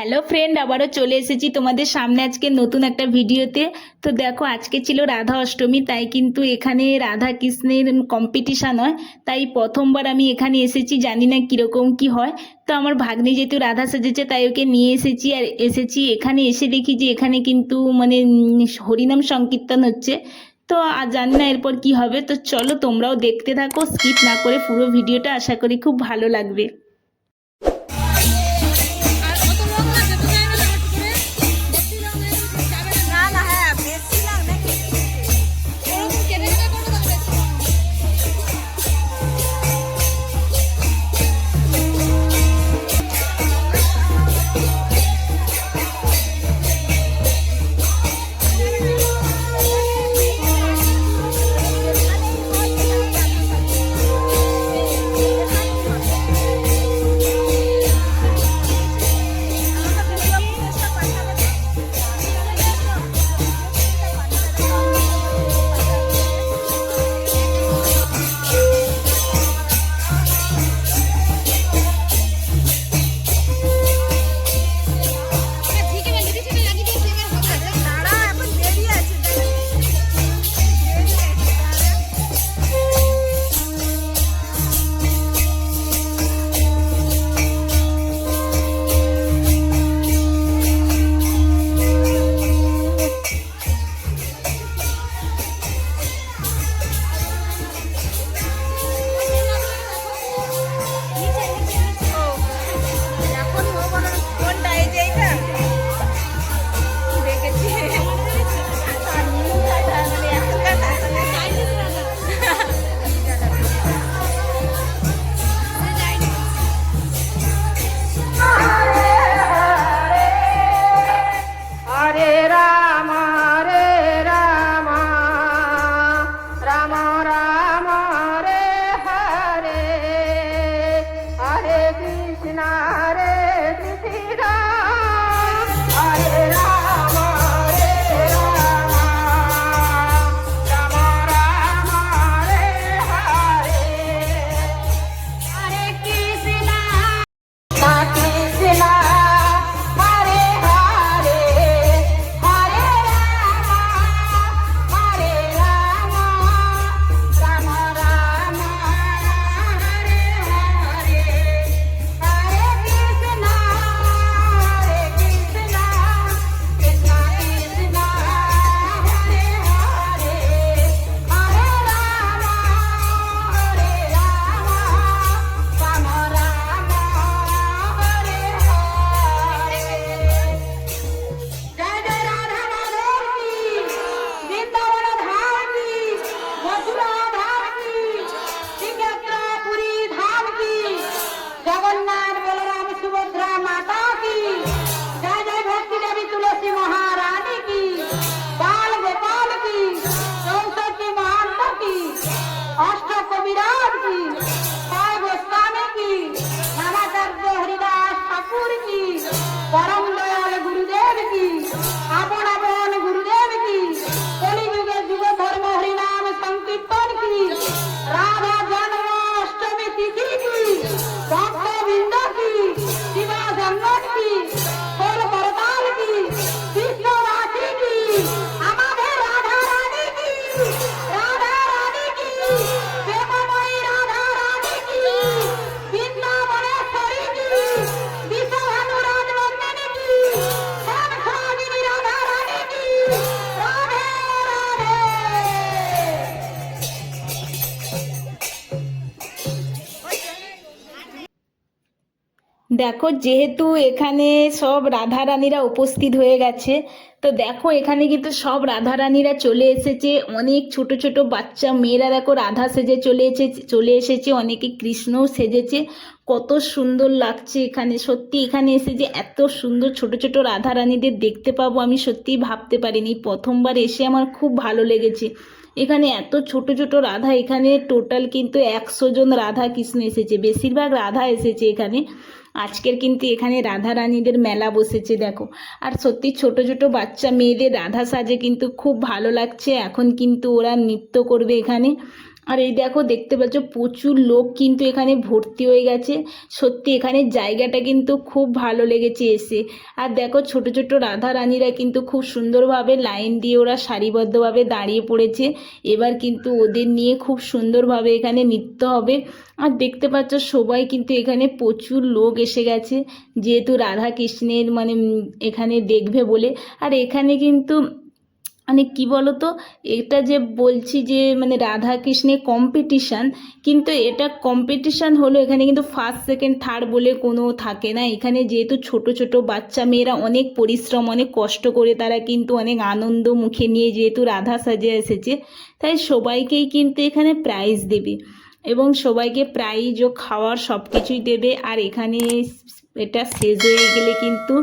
Hello friend আবারও চলে এসেছি তোমাদের সামনে আজকে নতুন একটা ভিডিওতে। তো দেখো, আজকে ছিল রাধা অষ্টমী, তাই কিন্তু এখানে রাধা কৃষ্ণের কম্পিটিশান হয়। তাই প্রথমবার আমি এখানে এসেছি, জানি না কীরকম কি হয়। তো আমার ভাগ্নি যেহেতু রাধা সেজেছে, তাই ওকে নিয়ে এসেছি আর এসেছি। এখানে এসে দেখি যে এখানে কিন্তু মানে হরিনাম সংকীর্তন হচ্ছে। তো আর জানি না এরপর কি হবে। তো চলো তোমরাও দেখতে থাকো স্কিপ না করে পুরো ভিডিওটা, আশা করি খুব ভালো লাগবে। দেখো, যেহেতু এখানে সব রাধা রাধারানীরা উপস্থিত হয়ে গেছে, তো দেখো, এখানে কিন্তু সব রাধা রাধারানীরা চলে এসেছে। অনেক ছোট ছোট বাচ্চা, মেয়েরা দেখো, রাধা সেজে চলে এসেছে চলে এসেছে, অনেকে কৃষ্ণও সেজেছে। কত সুন্দর লাগছে এখানে, সত্যি এখানে এসে যে এত সুন্দর ছোট ছোট রাধারানীদের দেখতে পাবো আমি সত্যিই ভাবতে পারিনি, প্রথমবার এসে আমার খুব ভালো লেগেছে। এখানে এত ছোট ছোট রাধা, এখানে টোটাল কিন্তু একশো জন রাধা কৃষ্ণ এসেছে, বেশিরভাগ রাধা এসেছে এখানে। আজকের কিন্তু এখানে রাধা রানীদের মেলা বসেছে, দেখো। আর সত্যি ছোট ছোট বাচ্চা মেয়েদের রাধা সাজে কিন্তু খুব ভালো লাগছে। এখন কিন্তু ওরা নৃত্য করবে এখানে। আর এই দেখো, দেখতে পাচ্ছ, প্রচুর লোক কিন্তু এখানে ভর্তি হয়ে গেছে। সত্যি, এখানে জায়গাটা কিন্তু খুব ভালো লেগেছে এসে। আর দেখো, ছোট ছোট রাধা রানীরা কিন্তু খুব সুন্দরভাবে লাইন দিয়ে ওরা সারিবদ্ধভাবে দাঁড়িয়ে পড়েছে। এবার কিন্তু ওদের নিয়ে খুব সুন্দরভাবে এখানে নৃত্য হবে। আর দেখতে পাচ্ছ, সবাই কিন্তু এখানে প্রচুর লোক এসে গেছে। যেহেতু রাধা কৃষ্ণের মানে এখানে দেখবে বলে। আর এখানে কিন্তু মানে কি বলতো, এটা যে বলছি যে মানে রাধা কৃষ্ণের কম্পিটিশান কিন্তু এটা কম্পিটিশান হলো এখানে কিন্তু ফার্স্ট সেকেন্ড থার্ড বলে কোনো থাকে না। এখানে যেহেতু ছোট ছোট বাচ্চা মেয়েরা অনেক পরিশ্রম, অনেক কষ্ট করে তারা কিন্তু অনেক আনন্দ মুখে নিয়ে যেহেতু রাধা সাজে এসেছে, তাই সবাইকেই কিন্তু এখানে প্রাইজ দেবে। এবং সবাইকে প্রাইজ ও খাওয়ার সব কিছুই দেবে। আর এখানে এটা শেষ হয়ে গেলে কিন্তু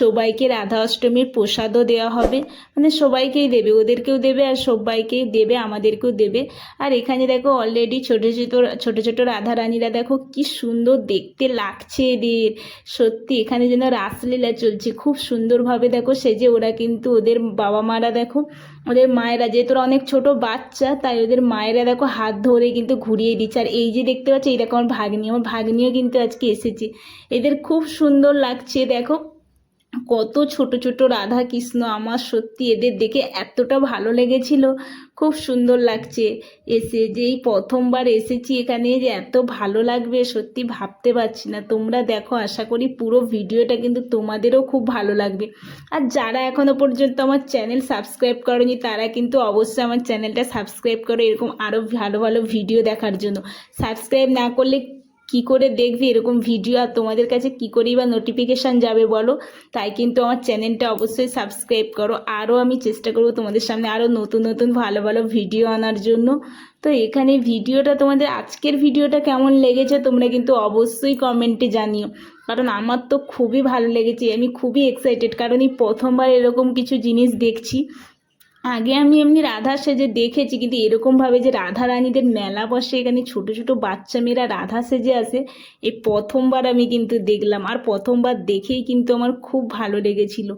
সবাইকে রাধা অষ্টমীর প্রসাদও দেওয়া হবে। মানে সবাইকেই দেবে, ওদেরকেও দেবে আর সবাইকেই দেবে, আমাদেরকেও দেবে। আর এখানে দেখো অলরেডি ছোটো ছোটো ছোটো ছোটো রাধা রানীরা দেখো কি সুন্দর দেখতে লাগছে এদের। সত্যি এখানে যেন রাসলীলা চলছে, খুব সুন্দরভাবে দেখো সেজে ওরা কিন্তু ওদের বাবা মারা দেখো, ওদের মায়েরা যেহেতু অনেক ছোট বাচ্চা, তাই ওদের মায়েরা দেখো হাত ধরে কিন্তু ঘুরিয়ে দিচ্ছে। আর এই যে দেখতে পাচ্ছ, এই আমার ভাগ্নি, আমার ভাগ্নিও কিন্তু আজকে এসেছে। এদের খুব সুন্দর লাগছে, দেখো। কত ছোট ছোট রাধা কৃষ্ণ আমার সত্যি এদের দেখে এতটা ভালো লেগেছিল। খুব সুন্দর লাগছে। এসে যেই প্রথমবার এসেছি এখানে যে এত ভালো লাগবে, সত্যি ভাবতে পারছি না। তোমরা দেখো, আশা করি পুরো ভিডিওটা কিন্তু তোমাদেরও খুব ভালো লাগবে। আর যারা এখনও পর্যন্ত আমার চ্যানেল সাবস্ক্রাইব করনি, তারা কিন্তু অবশ্যই আমার চ্যানেলটা সাবস্ক্রাইব করো, এরকম আরও ভালো ভালো ভিডিও দেখার জন্য। সাবস্ক্রাইব না করলে কি করে দেখবে? এরকম ভিডিও আর তোমাদের কাছে কি করেই বা নোটিফিকেশান যাবে বলো? তাই কিন্তু আমার চ্যানেলটা অবশ্যই সাবস্ক্রাইব করো। আরও আমি চেষ্টা করব তোমাদের সামনে আরও নতুন নতুন, ভালো ভালো ভিডিও আনার জন্য। তো এখানে ভিডিওটা তোমাদের আজকের ভিডিওটা কেমন লেগেছে তোমরা কিন্তু অবশ্যই কমেন্টে জানিও। কারণ আমার তো খুবই ভালো লেগেছে। আমি খুবই এক্সাইটেড কারণ এই প্রথমবার এরকম কিছু জিনিস দেখছি। আগে আমি এমনি রাধা সেজে দেখেছি, কিন্তু এরকমভাবে যে রাধা রানীদের মেলা বসে, এখানে ছোট ছোট বাচ্চা মেয়েরা রাধা সেজে আসে, এই প্রথমবার আমি কিন্তু দেখলাম। আর প্রথমবার দেখেই কিন্তু আমার খুব ভালো লেগেছিল।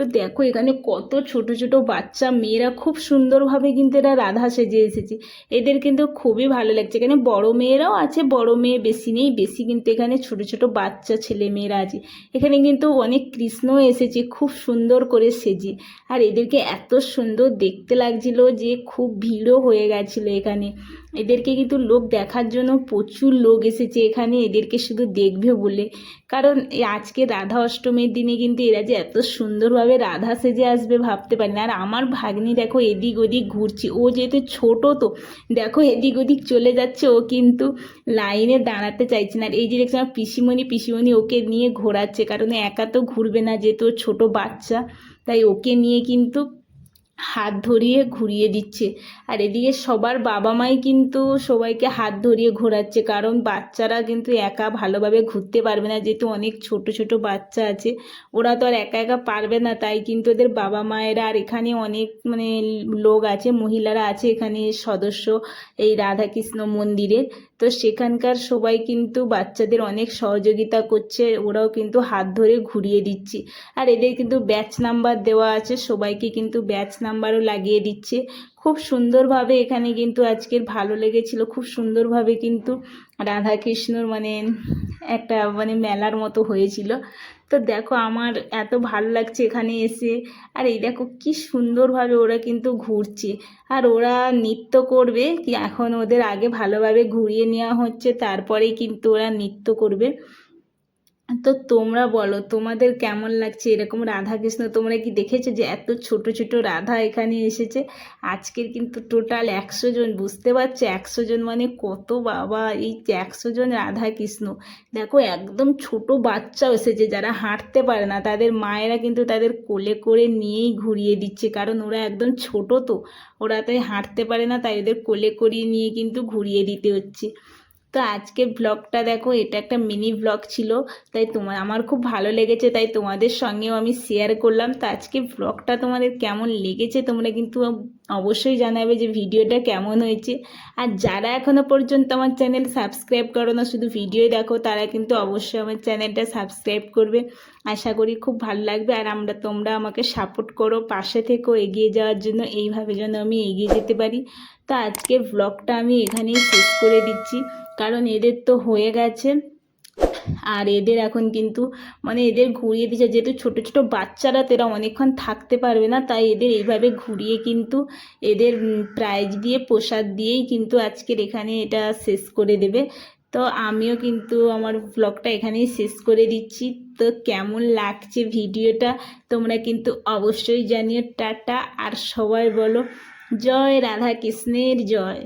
তো দেখো, এখানে কত ছোট ছোট বাচ্চা, মেয়েরা খুব সুন্দরভাবে কিন্তু এরা রাধা সেজে এসেছে। এদের কিন্তু খুবই ভালো লাগছে। এখানে বড় মেয়েরাও আছে, বড় মেয়ে বেশি নেই, বেশি কিন্তু এখানে ছোট ছোট বাচ্চা, ছেলে মেয়েরা আছে। এখানে কিন্তু অনেক কৃষ্ণও এসেছে, খুব সুন্দর করে সেজে। আর এদেরকে এত সুন্দর দেখতে লাগছিল যে খুব ভিড়ও হয়ে গেছিল এখানে। এদেরকে কিন্তু লোক দেখার জন্য প্রচুর লোক এসেছে এখানে, এদেরকে শুধু দেখবে বলে। কারণ আজকে রাধা অষ্টমীর দিনে কিন্তু এরা যে এত সুন্দরভাবে রাধা সেজে আসবে ভাবতে পারি না। আর আমার ভাগ্নি দেখো এদিক ওদিক ঘুরছে। ও যেহেতু ছোট তো, দেখো এদিক ওদিক চলে যাচ্ছে। ও কিন্তু লাইনে দাঁড়াতে চাইছে না। আর এই যে দেখছি আমার পিসিমণি পিসিমণি ওকে নিয়ে ঘোরাচ্ছে। কারণ একা তো ঘুরবে না, যেহেতু ছোট বাচ্চা। তাই ওকে নিয়ে কিন্তু হাত ধরিয়ে ঘুরিয়ে দিচ্ছে। আর এদিকে সবার বাবা মাই কিন্তু সবাইকে হাত ধরিয়ে ঘোরাচ্ছে, কারণ বাচ্চারা কিন্তু একা ভালোভাবে ঘুরতে পারবে না। যেহেতু অনেক ছোট ছোট বাচ্চা আছে, ওরা তো আর একা একা পারবে না, তাই কিন্তু ওদের বাবা মায়েরা আর এখানে অনেক মানে লোক আছে, মহিলারা আছে এখানে সদস্য, এই রাধাকৃষ্ণ মন্দিরের। তো সেখানকার সবাই কিন্তু বাচ্চাদের অনেক সহযোগিতা করছে, ওরাও কিন্তু হাত ধরে ঘুরিয়ে দিচ্ছে। আর এদের কিন্তু ব্যাচ নাম্বার দেওয়া আছে, সবাইকে কিন্তু ব্যাচ নাম্বারও লাগিয়ে দিচ্ছে। খুব সুন্দরভাবে এখানে কিন্তু আজকের ভালো লেগেছিল, খুব সুন্দরভাবে কিন্তু রাধাকৃষ্ণর মানে একটা মানে মেলার মতো হয়েছিল। তো দেখো আমার এত ভালো লাগছে এখানে এসে। আর এই দেখো কি সুন্দরভাবে ওরা কিন্তু ঘুরছে। আর ওরা নৃত্য করবে কি এখন ওদের আগে ভালোভাবে ঘুরিয়ে নেওয়া হচ্ছে, তারপরেই কিন্তু ওরা নৃত্য করবে। তো তোমরা বলো, তোমাদের কেমন লাগছে? এরকম রাধা কৃষ্ণ তোমরা কি দেখেছ যে এত ছোট ছোট রাধা এখানে এসেছে? আজকের কিন্তু টোটাল একশো জন, বুঝতে পারছ? একশো জন মানে কত বাবা? এই একশো জন রাধা কৃষ্ণ দেখো, একদম ছোট বাচ্চাও এসেছে, যারা হাঁটতে পারে না, তাদের মায়েরা কিন্তু তাদের কোলে করে নিয়েই ঘুরিয়ে দিচ্ছে, কারণ ওরা একদম ছোট তো। ওরা তাই হাঁটতে পারে না, তাই ওদের কোলে করিয়ে নিয়ে কিন্তু ঘুরিয়ে দিতে হচ্ছে। তো আজকে ব্লগটা দেখো, এটা একটা মিনি ব্লগ ছিল, তাই তোমার আমার খুব ভালো লেগেছে, তাই তোমাদের সঙ্গেও আমি শেয়ার করলাম। তো আজকে ব্লগটা তোমাদের কেমন লেগেছে, তোমরা কিন্তু অবশ্যই জানাবে যে ভিডিওটা কেমন হয়েছে। আর যারা এখনও পর্যন্ত আমার চ্যানেল সাবস্ক্রাইব করো না, শুধু ভিডিও দেখো, তারা কিন্তু অবশ্যই আমার চ্যানেলটা সাবস্ক্রাইব করবে। আশা করি খুব ভালো লাগবে, আর আমরা, তোমরা আমাকে সাপোর্ট করো, পাশে থেকেও এগিয়ে যাওয়ার জন্য, এইভাবে যেন আমি এগিয়ে যেতে পারি। তো আজকে ব্লগটা আমি এখানেই শেষ করে দিচ্ছি। কারণ এদের তো হয়ে গেছে। আর এদের এখন কিন্তু মানে এদের ঘুরিয়ে দিচ্ছে যেহেতু ছোটো ছোটো বাচ্চারা তো এরা অনেকক্ষণ থাকতে পারবে না, তাই এদের এইভাবে ঘুরিয়ে কিন্তু এদের প্রাইজ দিয়ে, প্রসাদ দিয়েই কিন্তু আজকের এখানে এটা শেষ করে দেবে। তো আমিও কিন্তু আমার ব্লগটা এখানেই শেষ করে দিচ্ছি। তো কেমন লাগছে ভিডিওটা তোমরা কিন্তু অবশ্যই জানিও। টাটা, আর সবাই বলো, জয় রাধা কৃষ্ণের জয়।